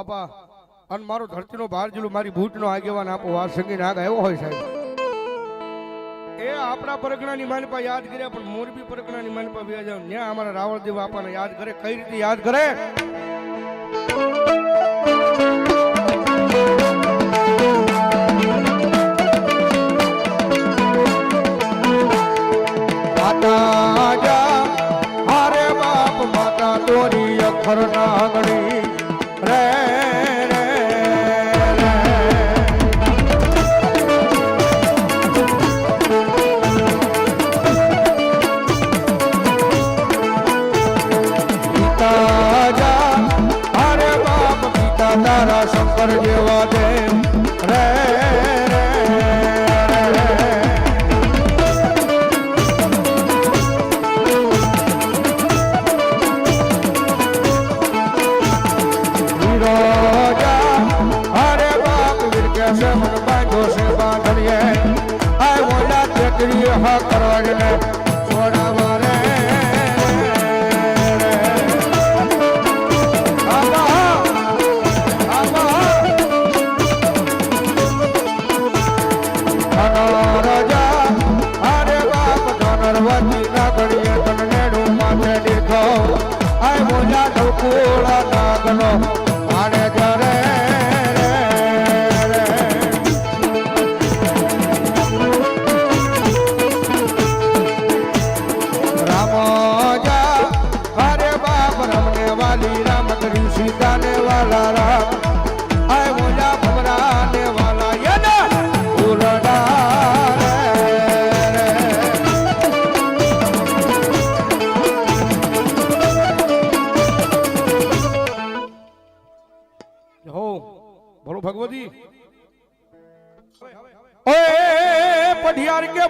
બાપા, અને મારો ધરતીનો ભાર જેલું મારી બૂટનો આગેવાન આપો, આ સંગીન નાગ આવ્યો હોય સાહેબ. એ આપણા પરગણાની માનપા યાદ કર્યા, પણ મોરબી પરગણાની માનપા બે જાવ ત્યાં અમારા રાવળદેવ બાપાને યાદ કરે, કઈ રીતે યાદ કરે?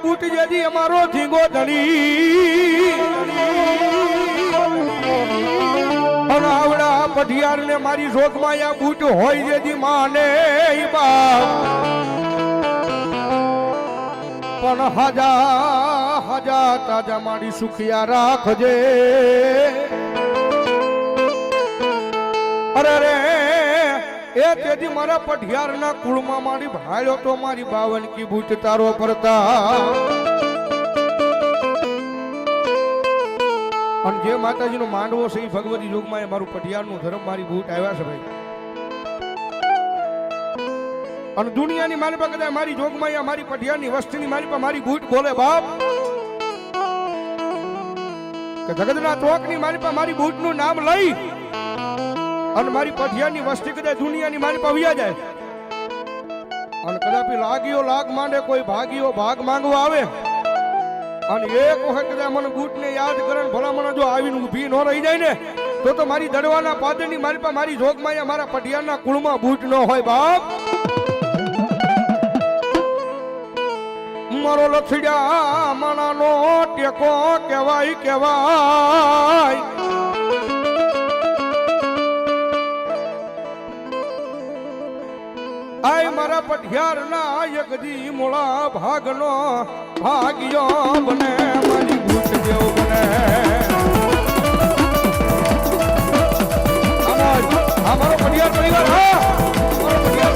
બૂટ જેજી અમારો ધીંગો ધણી. આવડા પઢિયાર ને મારી શોખમાં આ બૂટ હોય જેજી માને પણ હજા હજા, તાજા મારી સુખિયા રાખજે. અરે રે એ તેથી મારા પઢિયારના કુળમાં મારી ભાળ્યો તો મારી બાવનકી ભૂત તારો ફરતા. અને જે માતાજીનો માંડવો છે એ ભગવતી યુગમાં એ મારું પઢિયારનું ધર્મ, મારી ભૂત આવ્યા છે ભાઈ. અને દુનિયાની મારી પાસે કદાચ મારી જોગમાં મારી પઢિયારની વસ્તીની મારી પાસે મારી ભૂત બોલે બાપ. કે જગતના ચોકની મારી પાસે મારી બૂટનું નામ લઈ અને મારી પઢિયાની વસ્તી કદાચ દુનિયાની મારી પાસે વ્યા જાય. અને કદાપી લાગ્યો લાગ માંડે કોઈ ભાગ્યો ભાગ માંગવા આવે. અને એક વખત કદાચ મને બૂટને યાદ કરે ને ભલા જો આવીને ઊભી ન રહી જાય ને, તો તો મારી દડવાના પાદરની મારી પાસે મારી જોગમાં મારા પઢિયાના કુળમાં બૂટ ન હોય બાપ. મારો લથડ્યા મણાનો ટેકો કહેવાય કહેવાય. આય મારા પઠિયારના યગજી મોળા ભાગનો ભાગ્યો બને, મારી ભૂત જેવો બને. અમારો પઠિયાર પરિવાર, હા. મારો પઠિયાર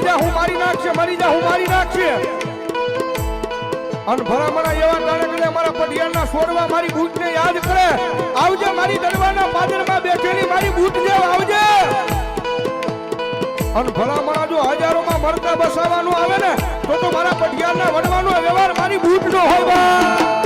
મરી જા, હું મારી નાખશે, મરી જા, હું મારી નાખશે. અને ભલામણા એવા તાણે અમારા મારા પટિયાળના સોરવા મારી બૂટને યાદ કરે. આવજે મારી દરબારના પાદરમાં બેઠેલી મારી બૂટ જેવ આવજે. અને ભલામણા જો હજારોમાં મરતા બસાવવાનું આવે ને, તો તો મારા પટિયાળના વડવાનો વ્યવહાર મારી બૂટનો હોય બા.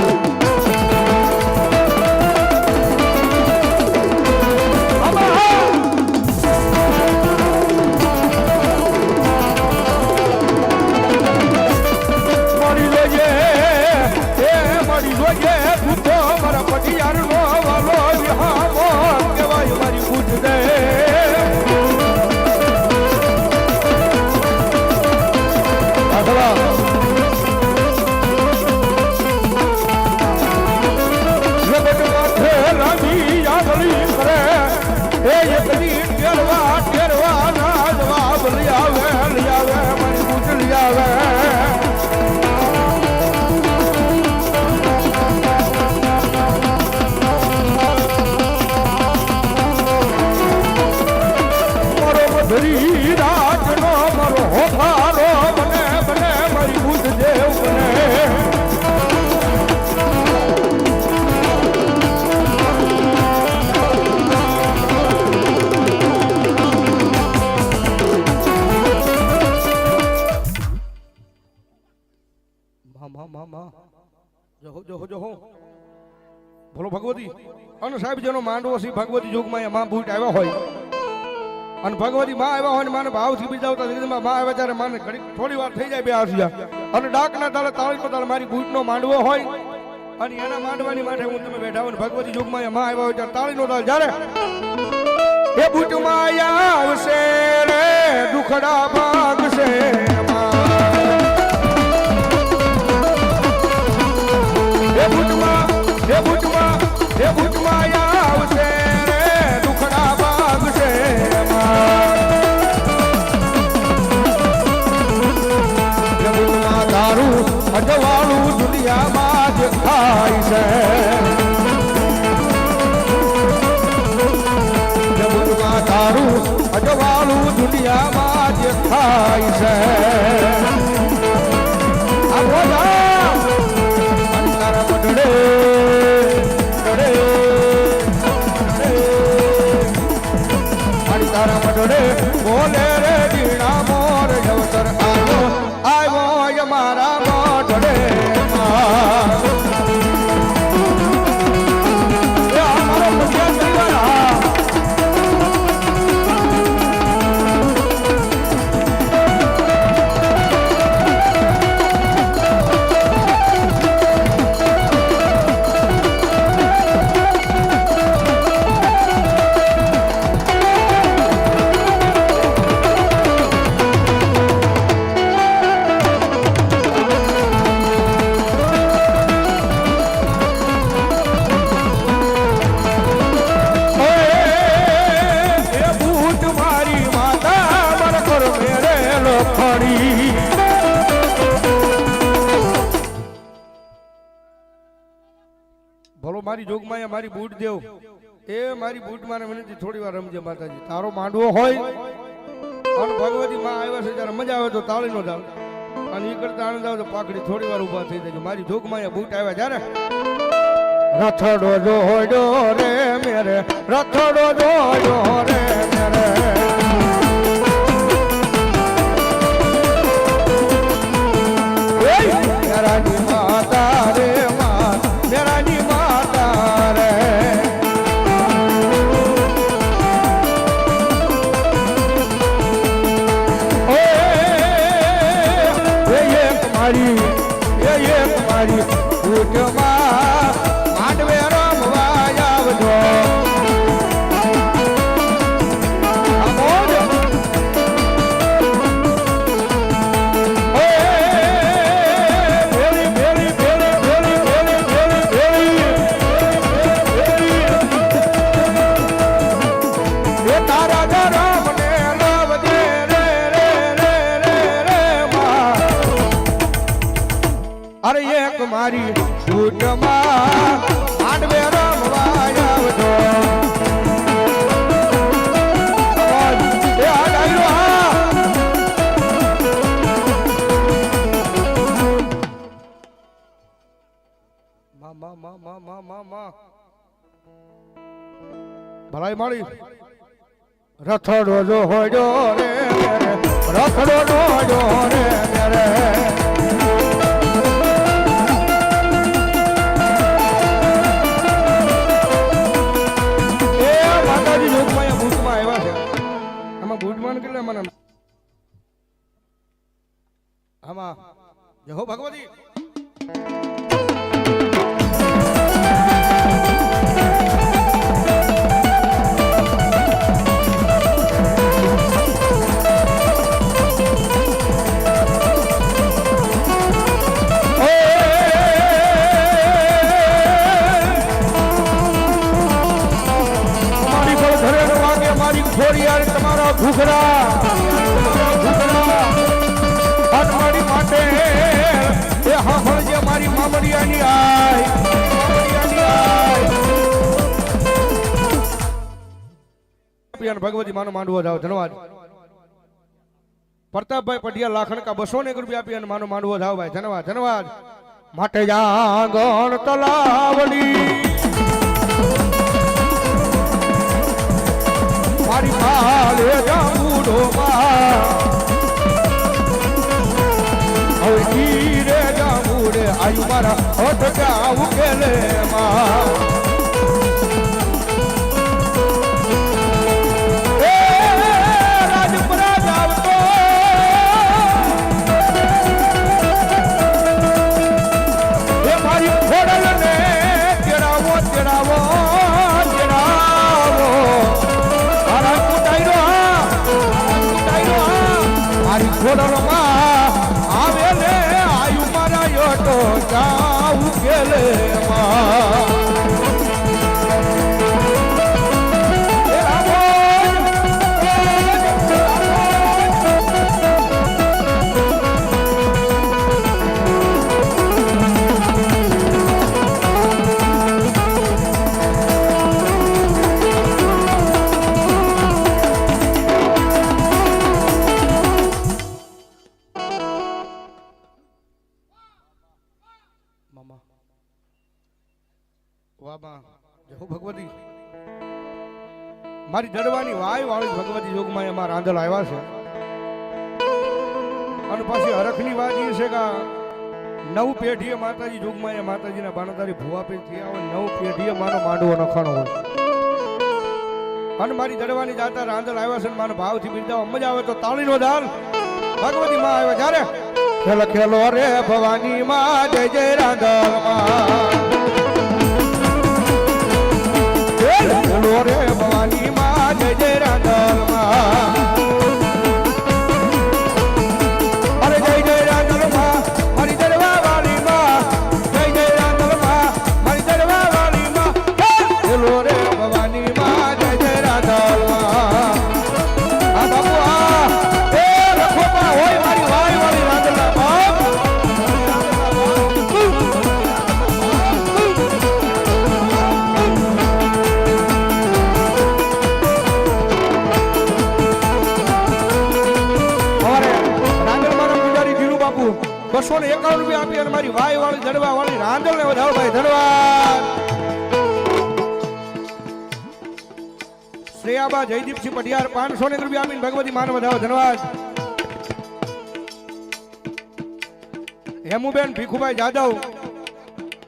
બોલો ભગવતી. અને સાહેબ, જેનો માંડવો છે ભગવતી જોગમાં માં બૂટ આવ્યા હોય, અને ભગવતી માં આવ્યા હોય ને માને ભાવથી બીજાવતા માં આવ્યા ત્યારે માને ઘડી થોડી વાર થઈ જાય બે આસિયા અને ડાકના તાળીનો તાળે મારી બૂટનો માંડવો હોય, અને એના માંડવાની માટે હું તમે બેઠા હોય ભગવતી યુગમાં માં આવ્યા હોય ત્યારે તાળીનો તાળ જ્યારે એ બૂટમાં આવશે રે, દુખડા ભાગશે. Ole! મારી જોગમાયા મારી બૂટ દેવ. એ મારી બૂટ મારે વિનંતી, થોડી વાર રમજે માતાજી. તારો માંડવો હોય, અને ભગવતી માં આવ્યા છે ત્યારે મજા આવે તો તાળી નો જાવ. અને એ કરતા આનંદ આવે તો પાકડી થોડી વાર ઊભા થઈ જાય. મારી જોગમાં બૂટ આવ્યા જ્યારે? રથડો જોડો રે મેરે, રથડો જોડો રે રથડો જો હોય રે રથડો જો હોજો રે છે આમાં ભૂતમાં કેટલા મને આમાં જય હો ભગવતી ઘૂઘરા ઘૂઘરા. અનમારી માટે એ હાંભળજે મારી મામડિયાની આય. ભગવતી માનો માંડવો જાવ ધન્યવાદ પ્રતાપભાઈ પઢિયા લાખણ કા બસો ને રૂપિયા આપી અને માનો માંડવો જાવ ભાઈ ધન્યવાદ ધન્યવાદ માટે જાગણ તલાવડી. મારી માલે જામુડો હવે રે જામુડે આયુ મારા હોઠ કા ઉકેલે માં યોગમાં આવ્યા છે. અને પાછી હરખની વાત એ છે કે નવ પેઢીએ માતાજી જોગમાં એ માતાજીના બાણધારી ભુવા પે થયા હોય, નવ પેઢીએ મારો માંડવો નખાણો હોય. અને મારી દડવાની જાતા રાંધલ આવ્યા છે મારા ભાવથી બિરદાવા મજા આવે તો તાળીનો દાલ. ભગવતી માં આવે જ્યારે? ખેલ, ખેલો રે ભવાની માં, જય જય રાંધલમાં. ખેલો રે જયદીપસિંહ પટિયાર પાંચસો ને રૂપિયા આપીને ભગવતી માન વધાવો. ધન્યવાદ. હેમુબેન ભીખુભાઈ જાદવ,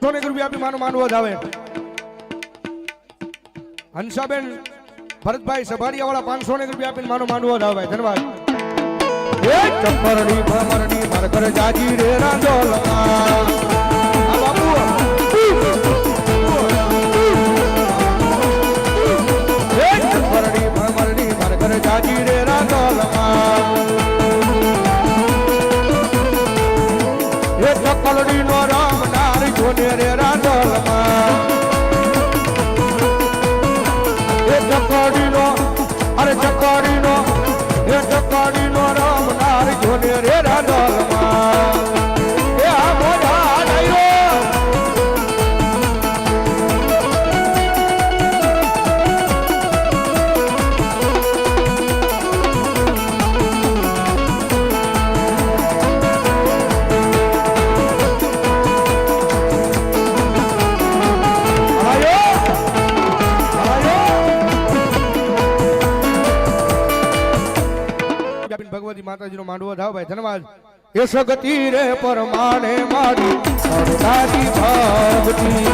સો ને રૂપિયા આપી માનું માનવો વધાવે. હંસાબેન ભરતભાઈ સભારિયા વાળા પાંચસો ને રૂપિયા આપીને માનું માનવો વધાવે. ધન્યવાદ. એ ચંપરડી ભમરડી મરકર જાજી રે રાંધો આ મરકર જાજી રે રાંદોલમાં એ ચકલડી નો માતાજીનો માંડવો થાવ ભાઈ, ધન્યવાદ. એ રે પરમાને મારી કરુણાની ભક્તિ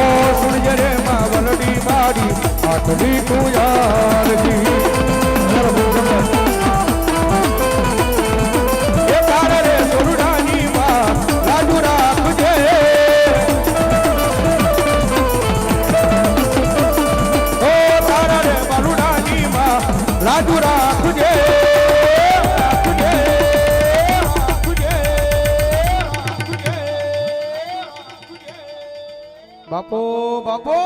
ઓ સુણજે રે માં વલડી મારી આટલી તું યારજી. બાપો બાપો.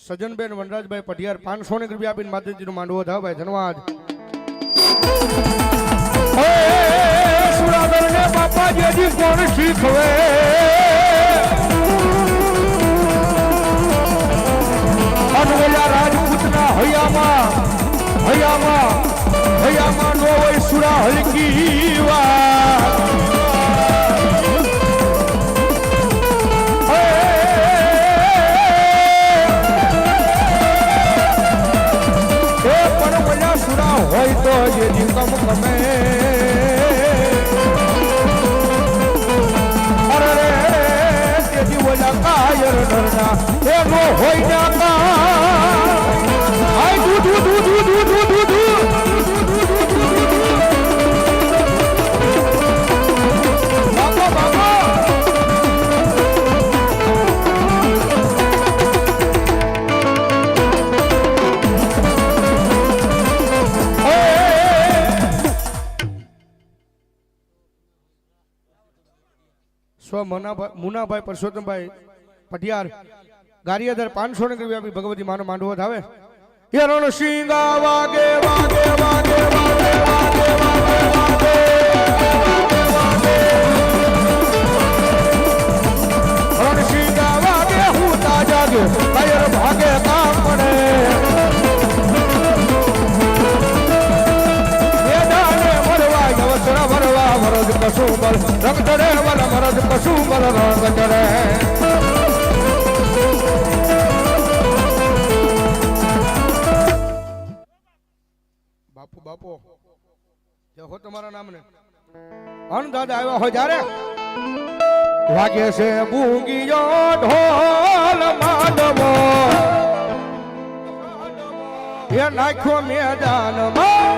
સજનબેન વનરાજભાઈ પઢિયાર, પાંચસો ને રૂપિયા આપીને માતાજીનો માંડવો થાવ ભાઈ ધન્યવાદ સુરાગર ને બાપા જેજી કોણ શીખવે. રાજપૂતના હૈયામાં હૈયામાં હૈયામાં. છોડા હલકી વાત હોય તો જે જીવતમ ગમે. અરે જે તેથી કાયર નરના એનો હોય ના સ્વ મુનાભાઈ પરસોત્તમભાઈ પટિયાર ગારિયાદર પાંચસો ને વ્યાપી ભગવતી માનો માંડવો આવે એનો શિંગા વાગે વાગે વાગે. બલ રંગ ચડે વલ મરદ પશુ બલ રંગ ચડે. બાપુ બાપુ જે હો તમારા નામને. અન દાદા આવ્યા હોય જ્યારે? વાગે છે બુંગીયો ઢોલ માધવો એ નાખ્યો મેદાનમાં.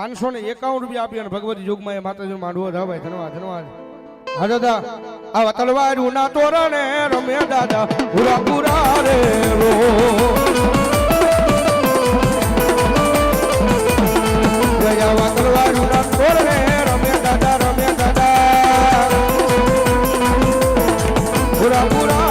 પાંચસો ને એકાવન રૂપિયા આપી અને ભગવતી યુગમાં એ માતાજી માંડવો ધા ભાઈ ધનવાદ ધનવાદ. હા, દાદા આ તલવારું ના તોરા રમે, દાદા. પૂરા પૂરા રે રો. તલવારું ના તોર રે રમે, દાદા રમે, દાદા. પૂરા પૂરા